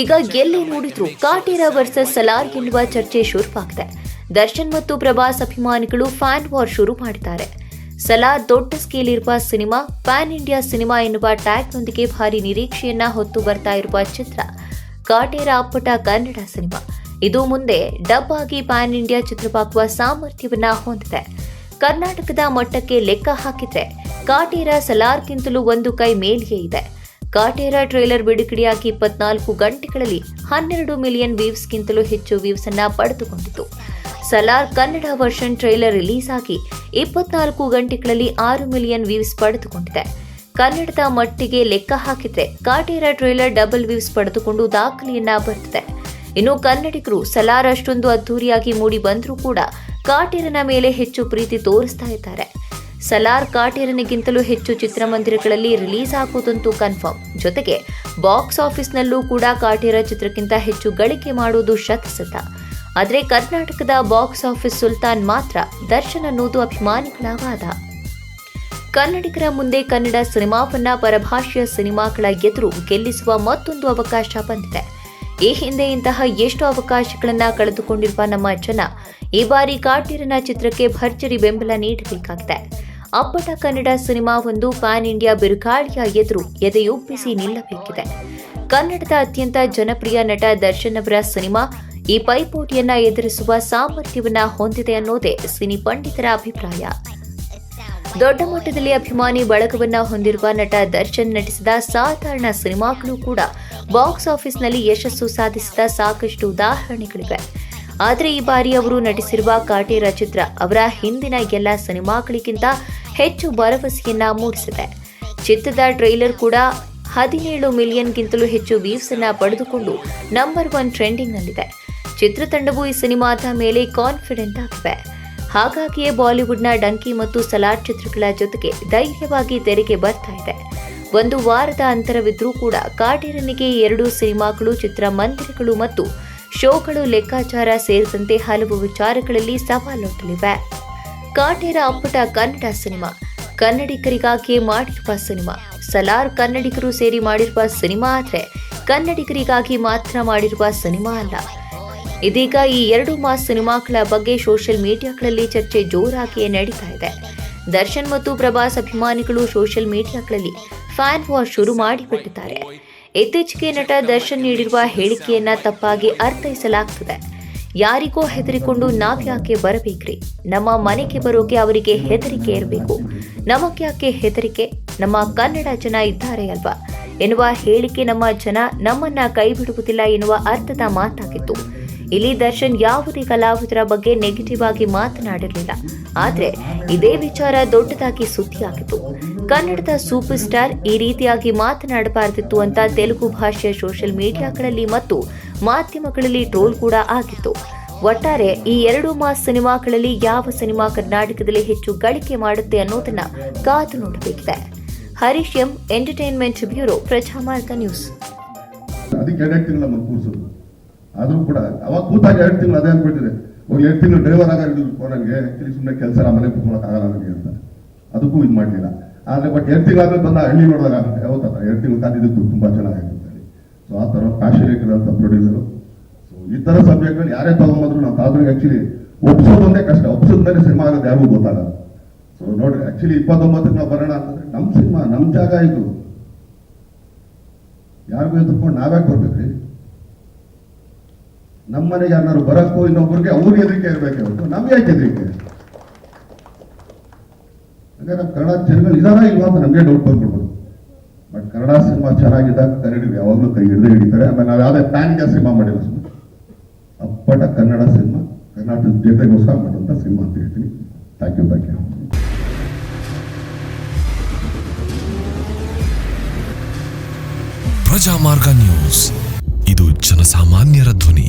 ಈಗ ಎಲ್ಲಿ ನೋಡಿದ್ರು ಕಾಟೇರ ವರ್ಸಸ್ ಸಲಾರ್ ಎನ್ನುವ ಚರ್ಚೆ ಶುರುವಾಗಿದೆ. ದರ್ಶನ್ ಮತ್ತು ಪ್ರಭಾಸ್ ಅಭಿಮಾನಿಗಳು ಫ್ಯಾನ್ ವಾರ್ ಶುರು ಮಾಡಿದ್ದಾರೆ. ಸಲಾರ್ ದೊಡ್ಡ ಸ್ಕೇಲ್ ಇರುವ ಸಿನಿಮಾ ಪ್ಯಾನ್ ಇಂಡಿಯಾ ಸಿನಿಮಾ ಎನ್ನುವ ಟ್ಯಾಗ್ನೊಂದಿಗೆ ಭಾರಿ ನಿರೀಕ್ಷೆಯನ್ನ ಹೊತ್ತು ಬರ್ತಾ ಇರುವ ಚಿತ್ರ, ಕಾಟೇರ ಅಪ್ಪಟ ಕನ್ನಡ ಸಿನಿಮಾ. ಇದು ಮುಂದೆ ಡಬ್ ಆಗಿ ಪ್ಯಾನ್ ಇಂಡಿಯಾ ಚಿತ್ರವಾಗುವ ಸಾಮರ್ಥ್ಯವನ್ನ ಹೊಂದಿದೆ. ಕರ್ನಾಟಕದ ಮಟ್ಟಕ್ಕೆ ಲೆಕ್ಕ ಹಾಕಿದ್ರೆ ಕಾಟೇರ ಸಲಾರ್ಗಿಂತಲೂ ಒಂದು ಕೈ ಮೇಲೆಯೇ ಇದೆ. ಕಾಟೇರ ಟ್ರೇಲರ್ ಬಿಡುಗಡೆಯಾಗಿ ಇಪ್ಪತ್ನಾಲ್ಕು ಗಂಟೆಗಳಲ್ಲಿ ಹನ್ನೆರಡು ಮಿಲಿಯನ್ ವೀವ್ಸ್ಗಿಂತಲೂ ಹೆಚ್ಚು ವ್ಯೂವ್ಸ್ ಅನ್ನ ಪಡೆದುಕೊಂಡಿತು. Salaar Kannada version trailer release ಆಗಿ ಇಪ್ಪತ್ನಾಲ್ಕು ಗಂಟೆಗಳಲ್ಲಿ ಆರು ಮಿಲಿಯನ್ ವ್ಯೂವ್ಸ್ ಪಡೆದುಕೊಂಡಿದೆ. ಕನ್ನಡದ ಮಟ್ಟಿಗೆ ಲೆಕ್ಕ ಹಾಕಿದ್ರೆ ಕಾಟೇರ ಟ್ರೈಲರ್ ಡಬಲ್ ವ್ಯೂವ್ಸ್ ಪಡೆದುಕೊಂಡು ದಾಖಲೆಯನ್ನ ಬರೆದಿದೆ. ಇನ್ನು ಕನ್ನಡಿಗರು ಸಲಾರ್ ಅಷ್ಟೊಂದು ಅದ್ದೂರಿಯಾಗಿ ಮೂಡಿ ಬಂದರೂ ಕೂಡ ಕಾಟೇರನ ಮೇಲೆ ಹೆಚ್ಚು ಪ್ರೀತಿ ತೋರಿಸ್ತಾ ಇದ್ದಾರೆ. ಸಲಾರ್ ಕಾಟೇರನಿಗಿಂತಲೂ ಹೆಚ್ಚು ಚಿತ್ರಮಂದಿರಗಳಲ್ಲಿ ರಿಲೀಸ್ ಆಗುವುದಂತೂ ಕನ್ಫರ್ಮ್. ಜೊತೆಗೆ ಬಾಕ್ಸ್ ಆಫೀಸ್ನಲ್ಲೂ ಕೂಡ ಕಾಟೇರ ಚಿತ್ರಕ್ಕಿಂತ ಹೆಚ್ಚು ಗಳಿಕೆ ಮಾಡುವುದು ಶತಸತ. ಆದರೆ ಕರ್ನಾಟಕದ ಬಾಕ್ಸ್ ಆಫೀಸ್ ಸುಲ್ತಾನ್ ಮಾತ್ರ ದರ್ಶನ್ ಅನ್ನೋದು ಅಭಿಮಾನಿಗಳ ವಾದ ಕನ್ನಡಿಗರ ಮುಂದೆ ಕನ್ನಡ ಸಿನಿಮಾವನ್ನ ಪರಭಾಷೆಯ ಸಿನಿಮಾಗಳ ಎದುರು ಗೆಲ್ಲಿಸುವ ಮತ್ತೊಂದು ಅವಕಾಶ ಬಂದಿದೆ. ಈ ಹಿಂದೆ ಇಂತಹ ಎಷ್ಟು ಅವಕಾಶಗಳನ್ನು ಕಳೆದುಕೊಂಡಿರುವ ನಮ್ಮ ಜನ ಈ ಬಾರಿ ಕಾಟೇರನ ಚಿತ್ರಕ್ಕೆ ಭರ್ಜರಿ ಬೆಂಬಲ ನೀಡಬೇಕಾಗಿದೆ. ಅಪ್ಪಟ ಕನ್ನಡ ಸಿನಿಮಾ ಒಂದು ಪ್ಯಾನ್ ಇಂಡಿಯಾ ಬಿರುಗಾಳಿಯ ಎದುರು ಎದೆಯುಬ್ಬಿಸಿ ನಿಲ್ಲಬೇಕಿದೆ. ಕನ್ನಡದ ಅತ್ಯಂತ ಜನಪ್ರಿಯ ನಟ ದರ್ಶನ್ ಅವರ ಸಿನಿಮಾ ಈ ಪೈಪೋಟಿಯನ್ನ ಎದುರಿಸುವ ಸಾಮರ್ಥ್ಯವನ್ನ ಹೊಂದಿದೆ ಅನ್ನೋದೇ ಸಿನಿ ಪಂಡಿತರ ಅಭಿಪ್ರಾಯ. ದೊಡ್ಡ ಮಟ್ಟದಲ್ಲಿ ಅಭಿಮಾನಿ ಬಳಗವನ್ನ ಹೊಂದಿರುವ ನಟ ದರ್ಶನ್ ನಟಿಸಿದ ಸಾಧಾರಣ ಸಿನಿಮಾಗಳು ಕೂಡ ಬಾಕ್ಸ್ ಆಫೀಸ್ನಲ್ಲಿ ಯಶಸ್ಸು ಸಾಧಿಸಿದ ಸಾಕಷ್ಟು ಉದಾಹರಣೆಗಳಿವೆ. ಆದರೆ ಈ ಬಾರಿ ಅವರು ನಟಿಸಿರುವ ಕಾಟೇರ ಚಿತ್ರ ಅವರ ಹಿಂದಿನ ಎಲ್ಲ ಸಿನಿಮಾಗಳಿಗಿಂತ ಹೆಚ್ಚು ಭರವಸೆಯನ್ನ ಮೂಡಿಸಿದೆ. ಚಿತ್ರದ ಟ್ರೈಲರ್ ಕೂಡ ಹದಿನೇಳು ಮಿಲಿಯನ್ಗಿಂತಲೂ ಹೆಚ್ಚು ವ್ಯೂಸ್ ಅನ್ನ ಪಡೆದುಕೊಂಡು ನಂಬರ್ ಒನ್ ಟ್ರೆಂಡಿಂಗ್ನಲ್ಲಿದೆ ಚಿತ್ರತಂಡವು ಈ ಸಿನಿಮಾದ ಮೇಲೆ ಕಾನ್ಫಿಡೆಂಟ್ ಆಗಿದೆ. ಹಾಗಾಗಿಯೇ ಬಾಲಿವುಡ್ನ ಡಂಕಿ ಮತ್ತು ಸಲಾಡ್ ಚಿತ್ರಗಳ ಜೊತೆಗೆ ಧೈರ್ಯವಾಗಿ ತೆರೆಗೆ ಬರ್ತಾ ಇದೆ. ಒಂದು ವಾರದ ಅಂತರವಿದ್ರೂ ಕೂಡ ಕಾಟಿರನಿಗೆ ಎರಡು ಸಿನಿಮಾಗಳು ಚಿತ್ರಮಂದಿರಗಳು ಮತ್ತು ಶೋಗಳು ಲೆಕ್ಕಾಚಾರ ಸೇರಿದಂತೆ ಹಲವು ವಿಚಾರಗಳಲ್ಲಿ ಸವಾಲೊಡ್ಡಲಿವೆ ಕಾಟೇರ ಅಪ್ಪಟ ಕನ್ನಡ ಸಿನಿಮಾ. ಕನ್ನಡಿಗರಿಗಾಗಿ ಮಾಡಿರುವ ಸಿನಿಮಾ. ಸಲಾರ್ ಕನ್ನಡಿಗರು ಸೇರಿ ಮಾಡಿರುವ ಸಿನಿಮಾ ಆದರೆ ಕನ್ನಡಿಗರಿಗಾಗಿ ಮಾತ್ರ ಮಾಡಿರುವ ಸಿನಿಮಾ ಅಲ್ಲ. ಇದೀಗ ಈ ಎರಡು ಮಾಸ್ ಸಿನಿಮಾಗಳ ಬಗ್ಗೆ ಸೋಷಿಯಲ್ ಮೀಡಿಯಾಗಳಲ್ಲಿ ಚರ್ಚೆ ಜೋರಾಗಿಯೇ ನಡೀತಾ ಇದೆ. ದರ್ಶನ್ ಮತ್ತು ಪ್ರಭಾಸ್ ಅಭಿಮಾನಿಗಳು ಸೋಷಿಯಲ್ ಮೀಡಿಯಾಗಳಲ್ಲಿ ಫ್ಯಾನ್ ವಾಶ್ ಶುರು ಮಾಡಿಬಿಟ್ಟಿದ್ದಾರೆ. ಇತ್ತೀಚೆಗೆ ನಟ ದರ್ಶನ್ ನೀಡಿರುವ ಹೇಳಿಕೆಯನ್ನ ತಪ್ಪಾಗಿ ಅರ್ಥೈಸಲಾಗ್ತದೆ. ಯಾರಿಗೋ ಹೆದರಿಕೊಂಡು ನಾವ್ಯಾಕೆ ಬರಬೇಕ್ರಿ? ನಮ್ಮ ಮನೆಗೆ ಬರೋಕೆ ಅವರಿಗೆ ಹೆದರಿಕೆ ಇರಬೇಕು. ನಮಗ್ಯಾಕೆ ಹೆದರಿಕೆ? ನಮ್ಮ ಕನ್ನಡ ಜನ ಇದ್ದಾರೆ ಅಲ್ವಾ? ಎನ್ನುವ ಹೇಳಿಕೆ ನಮ್ಮ ಜನ ನಮ್ಮನ್ನ ಕೈ ಬಿಡುವುದಿಲ್ಲ ಎನ್ನುವ ಅರ್ಥದ ಮಾತಾಗಿತ್ತು. ಇಲ್ಲಿ ದರ್ಶನ್ ಯಾವುದೇ ಕಲಾವಿದರ ಬಗ್ಗೆ ನೆಗೆಟಿವ್ ಆಗಿ ಮಾತನಾಡಿರಲಿಲ್ಲ. ಆದ್ರೆ ಇದೇ ವಿಚಾರ ದೊಡ್ಡದಾಗಿ ಸುದ್ದಿಯಾಗಿತ್ತು. ಕನ್ನಡದ ಸೂಪರ್ ಸ್ಟಾರ್ ಈ ರೀತಿಯಾಗಿ ಮಾತನಾಡಬಾರದಿತ್ತು ಅಂತ ತೆಲುಗು ಭಾಷೆಯ ಸೋಷಿಯಲ್ ಮೀಡಿಯಾಗಳಲ್ಲಿ ಮತ್ತು ಮಾಧ್ಯಮಗಳಲ್ಲಿ ಟ್ರೋಲ್ ಕೂಡ ಆಗಿತ್ತು. ಒಟ್ಟಾರೆ ಈ ಎರಡು ಮಾಸ್ ಸಿನಿಮಾಗಳಲ್ಲಿ ಯಾವ ಸಿನಿಮಾ ಕರ್ನಾಟಕದಲ್ಲಿ ಹೆಚ್ಚು ಗಳಿಕೆ ಮಾಡುತ್ತೆ ಅನ್ನೋದನ್ನ ಕಾದು ನೋಡಬೇಕಿದೆ. Harish M entertainment bureau, Prajamarga news. ಆದರೂ ಕೂಡ ಅವಾಗ ಕೂತಾಗ ಎರಡು ತಿಂಗಳು ಅದೇ ಅನ್ಬಿಟ್ಟಿದೆ. ಹೋಗಿ ಎರಡು ತಿಂಗಳು ಡ್ರೈವರ್ ಆಗ ನನಗೆ ಆಕ್ಚುಲಿ ಸುಮ್ಮನೆ ಕೆಲಸ ಮನೆ ಕೂತ್ಕೊಳ್ಳೋಕ್ಕಾಗಲ್ಲ ನನಗೆ ಅಂತ. ಅದಕ್ಕೂ ಇದು ಮಾಡಲಿಲ್ಲ. ಆದರೆ ಬಟ್ ಎರಡು ತಿಂಗಳಾದ್ಮೇಲೆ ಬಂದ ಹಳ್ಳಿ ನೋಡಿದಾಗ ಯಾವತ್ತ ಎರಡು ತಿಂಗಳು ಕಾದಿದ್ದು ತುಂಬ ಚೆನ್ನಾಗಿತ್ತು. ಸೊ ಆ ಥರ ಪ್ಯಾಷನೇಟ್ ಅಂತ ಪ್ರೊಡ್ಯೂಸರು ಸೊ ಈ ಥರ ಸಬ್ಜೆಕ್ಟ್ಗಳು ಯಾರೇ ತಗೊಂಬಂದ್ರು ನಾವು ತಾದ್ರಿಗೆ ಆ್ಯಕ್ಚುಲಿ ಒಪ್ಸೋದೊಂದೇ ಕಷ್ಟ. ಒಪ್ಸೋದ ಮೇಲೆ ಸಿನಿಮಾ ಆಗೋದು ಯಾರಿಗೂ ಗೊತ್ತಾಗಲ್ಲ. ಸೊ ನೋಡ್ರಿ ಆ್ಯಕ್ಚುಲಿ ಇಪ್ಪತ್ತೊಂಬತ್ತಕ್ಕೆ ನಾವು ಬರೋಣ ಅಂತಂದ್ರೆ ನಮ್ಮ ಸಿನಿಮಾ ನಮ್ಮ ಜಾಗ ಇದು. ಯಾರಿಗೂ ಎದುರ್ಕೊಂಡು ನಾವ್ಯಾಕೆ ಬರ್ಬೇಕ್ರಿ ನಮ್ಮ ಮನೆಗೆ ಯಾರು ಬರೋಕ್ಕೂ ಇನ್ನೊಬ್ಬರಿಗೆ ಅವ್ರಿಗೆ ಹೆದರಿಕೆ ಇರಬೇಕು ಹೊರತು ನಮ್ಗೆ ಯಾಕೆ ಹೆದರಿಕೆ ಹಂಗಾರೆ ನಮ್ಮ ಕನ್ನಡ ಜನಗಳು ಇದಾರ ಇಲ್ವಾ ಅಂತ ನಮಗೆ ಡೌಟ್ ಬಂದ್ಬಿಡ್ಬೋದು. ಬಟ್ ಕನ್ನಡ ಸಿನಿಮಾ ಚೆನ್ನಾಗಿದ್ದಾಗ ಕನ್ನಡಿಗರು ಯಾವಾಗಲೂ ಕೈ ಹಿಡಿದೇ ಹಿಡಿತಾರೆ. ಆಮೇಲೆ ನಾವು ಯಾವುದೇ ಪ್ಯಾನ್ ಇಂಡಿಯಾ ಸಿನಿಮಾ ಮಾಡಿಲ್ಲ ಸುಮ್ಮನೆ ಅಪ್ಪಟ ಕನ್ನಡ ಸಿನಿಮಾ, ಕರ್ನಾಟಕದ ಜನತೆಗೋಸ್ಕರ ಮಾಡುವಂಥ ಸಿನಿಮಾ ಅಂತ ಹೇಳ್ತೀನಿ. Thank you thank you Prajamarga news. ಇದು ಜನಸಾಮಾನ್ಯರ ಧ್ವನಿ.